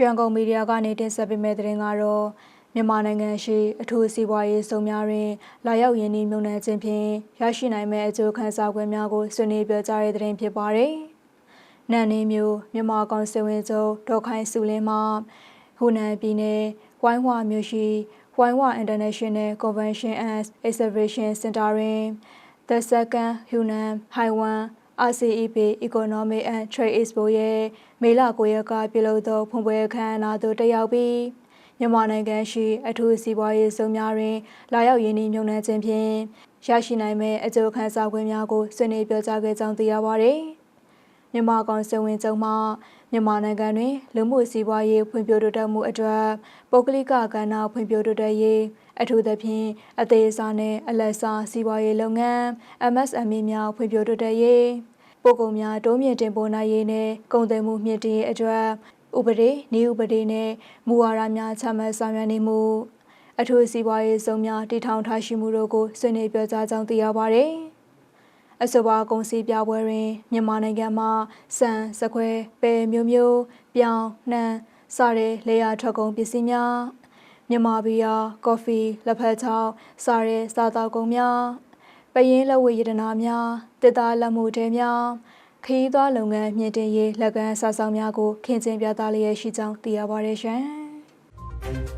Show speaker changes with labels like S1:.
S1: ရွှေရန်ကုန်မီဒီယာကနေတင်ဆက်ပေးမယ့်သတင်းကတော့မြန်မာနိုင်ငံရှိအထူးစီးပွားရေးစုံများတွင် လာရောက်ရင်းနှီးမြှုပ်နှံခြင်းဖြင့်ရရှိနိုင်မယ့်အကျိုးခံစား권များကိုဆွေးနွေးပြောကြားတဲ့သတင်းဖြစ်ပါတယ်။နန်နေမျိုးမြန်မာကောင်စစ်ဝင်ချုပ်ဒေါက်ခိုင်စုလင်းမှဟူနန်ပြည်နယ်ဝိုင်းဝမြို့ရှိဝိုင်းဝ International Convention and Exhibition Center တွင် The Second Hunan Haiwan RCEP Economic and Trade Expo ရဲ့မေလ9ရက်ကပြုလုပ်သောဖွင့်ပွဲအခမ်းအနားသို့တက်ရောက်ပြီးမြန်မာနိုင်ငံရှိအထူးစီးပွားရေးစုံများတွင် လာရောက်ရင်းနှီးမြှုပ်နှံခြင်းဖြင့်ရရှိနိုင်မယ့်အကျိုးခံစား권များကိုဆွေးနွေးပြောကြားခဲ့ကြောင်းသိရပါသည်။ မြန်မာကောင်စစ်ဝင်ချုပ်မှမြန်မာနိုင်ငံတွင်လူမှုစီးပွားရေးဖွံ့ဖြိုးတိုးတက်မှုအတွက်ပုဂ္ဂလိကကဏ္ဍဖွံ့ဖြိုးတိုးတက်ရေးအထူးသဖြင့်အသေးစားနှင့်အလတ်စားစီးပွားရေးလုပ်ငန်း MSME များဖွံ့ဖြိုးတိုးတက်ရေးပို့ကုန်များတိုးမြင့်တင်ပို့နိုင်ရေးနဲ့ကုန်သွယ်မှုမြင့်တင်ရေးအတွက်ဥပဒေနည်းဥပဒေနဲ့မူဝါဒများချမှတ်ဆောင်ရွက်နေမှုအထူးစီးပွားရေးစုံများတည်ထောင်ထားရှိမှုတို့ကိုဆွေးနွေးပြောကြားကြောင်းသိရပါဗျ။ အဆိုပါကုန်စည်ပြပွဲတွင်မြန်မာနိုင်ငံမှာစံစခွဲပဲမျိုးမျိုးပြောင်းနှံစတဲ့လေယာထွက်ကုန်ပစ္စည်းများမြန်မာဘီယာကော်ဖီလက်ဖက်ချောက်စတဲ့စားသောက်ကုန်များပယင်းလက်ဝတ်ရတနာများတစ်သားလက်မှုတဲများခရီးသွားလုပ်ငန်းမြင့်တင်ရေးလက်ကမ်းစားဆောင်များကိုခင်းကျင်းပြသလျက်ရှိကြောင်းသိရပါတယ်ရှင်။